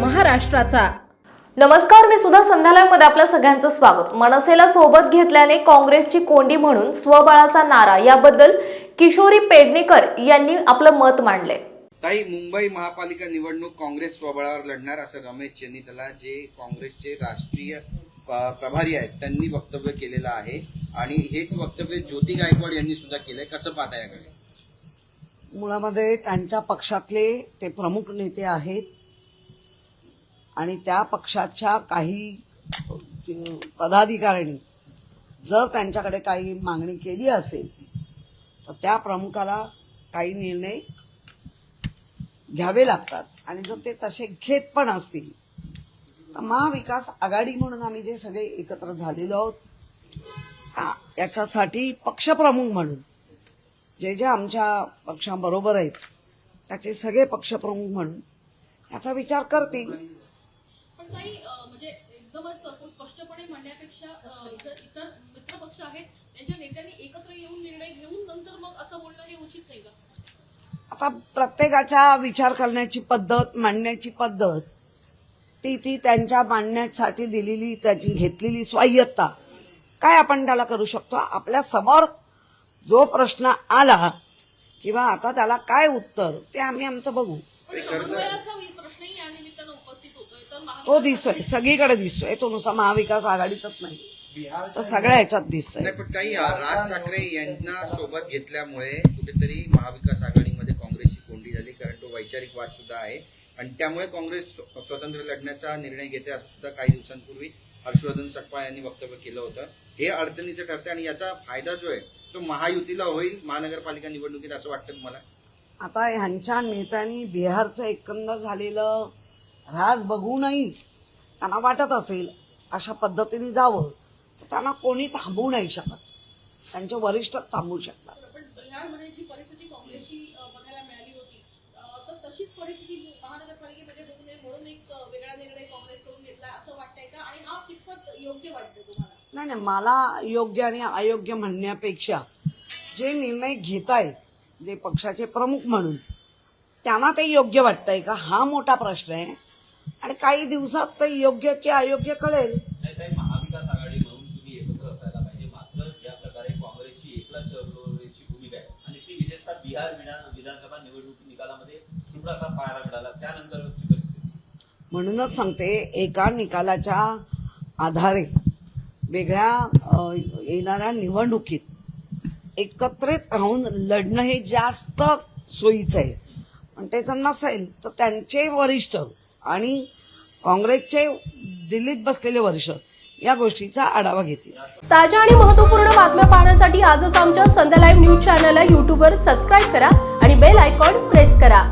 महाराष्ट्राचा. नमस्कार मी सुद्धा संध्यालयमध्ये आपलं सगळ्यांचं स्वागत. मनसेला सोबत घेतल्याने काँग्रेसची कोंडी म्हणून स्वबळाचा नारा. याबद्दल किशोरी पेडणेकर यांनी आपलं मत मांडले. ताई मुंबई महापालिका निवडणूक काँग्रेस स्वबळावर लढणार असं रमेश चेन्नीतला जे काँग्रेसचे राष्ट्रीय प्रभारी आहेत त्यांनी वक्तव्य केलेलं आहे. आणि हेच वक्तव्य ज्योती गायकवाड यांनी सुद्धा केलंय. कसं पाहता याकडे? मुळामध्ये त्यांच्या पक्षातले ते प्रमुख नेते आहेत. आणि त्या पक्षाच्या काही पदाधिकाऱ्यांनी जर त्यांच्याकडे काही मागणी केली असेल तर त्या प्रमुखाला काही निर्णय घ्यावे लागतात. आणि जर ते तसे घेत पण असतील तर महाविकास आघाडी म्हणून आम्ही जे सगळे एकत्र झालेलो आहोत हा, याच्यासाठी पक्षप्रमुख म्हणून जे जे आमच्या पक्षाबरोबर आहेत त्याचे सगळे पक्षप्रमुख म्हणून याचा विचार करतील. पण काही अं, म्हणजे एकदमच असं स्पष्टपणे म्हणण्यापेक्षा जर इतर मित्र पक्ष आहेत त्यांच्या नेत्यांनी एकत्र येऊन निर्णय घेऊन नंतर मग असं बोलणं हे उचित नाही का? आता प्रत्येकाच्या विचार करण्याची पद्धत मांडण्याची पद्धत ती ती त्यांच्या मांडण्यासाठी दिलेली त्याची घेतलेली स्वायत्ता काय आपण त्याला करू शकतो? आपल्यासमोर जो प्रश्न आला किंवा आता त्याला काय उत्तर ते आम्ही आमचं बघू. तर तो दिसतोय सगळीकडे दिसतोय तो नुसता महाविकास आघाडीतच नाही. तो सगळ्या ह्याच्यात दिसतोय. नाही पण ताई राज ठाकरे यांना सोबत घेतल्यामुळे कुठेतरी महाविकास आघाडीमध्ये काँग्रेसची कोंडी झाली कारण तो वैचारिक वाद सुद्धा आहे. आणि त्यामुळे काँग्रेस स्व- स्वतंत्र लढण्याचा निर्णय घेते असं सुद्धा काही दिवसांपूर्वी हर्षवर्धन सकपाळ यांनी वक्तव्य केलं होतं. हे अडचणीचं ठरतं आणि याचा फायदा जो आहे तो महायुतीला होईल महानगरपालिका निवडणुकीत असं वाटतं तुम्हाला? आता ह्यांच्या नेत्यांनी बिहारचं एकंदर झालेलं राज बघूनही त्यांना वाटत असेल अशा पद्धतीने जावं तर त्यांना कोणी थांबवू नाही शकत. त्यांचे वरिष्ठ थांबवू शकतात. पण बिहारमध्ये जी परिस्थिती काँग्रेसची अं, बघायला मिळाली होती. अं, तर तशीच परिस्थिती महानगरपालिकेमध्ये एक अं, वेगळा निर्णय काँग्रेसकडून घेतलाय असं वाटतंय का आणि हा कितपत योग्य वाटतंय तुम्हाला नाही नाही मला योग्य आणि अयोग्य म्हणण्यापेक्षा जे निर्णय घेत आहेत जे पक्षाचे प्रमुख म्हणून त्यांना ते योग्य वाटतंय का? हा मोठा प्रश्न आहे. आणि काही दिवसात ते योग्य की अयोग्य कळेल. महाविकास आघाडी म्हणून तुम्ही एकत्र असायला पाहिजे. मात्र ज्या प्रकारे काँग्रेसची एकला चळवळीची भूमिका आहे आणि ती विशेषतः बिहार विधान विधानसभा निवडणूक निकालामध्ये थोडासा पाहायला मिळाला परिस्थिती. म्हणूनच सांगते एका निकालाच्या आधारे वेगळ्या येणाऱ्या निवडणुकीत एकत्रित राहून लढणं हे जास्त सोयीचं आहे. पण ते जर नसेल तर त्यांचे वरिष्ठ आणि काँग्रेसचे दिल्लीत बसलेले वरिष्ठ या गोष्टीचा आढावा घेतील. ताज्या आणि महत्त्वपूर्ण बातम्या पाहण्यासाठी आजच आमच्या संध्या लाईव्ह न्यूज चॅनलला यूट्यूबवर सबस्क्राईब करा आणि बेल आयकॉन प्रेस करा.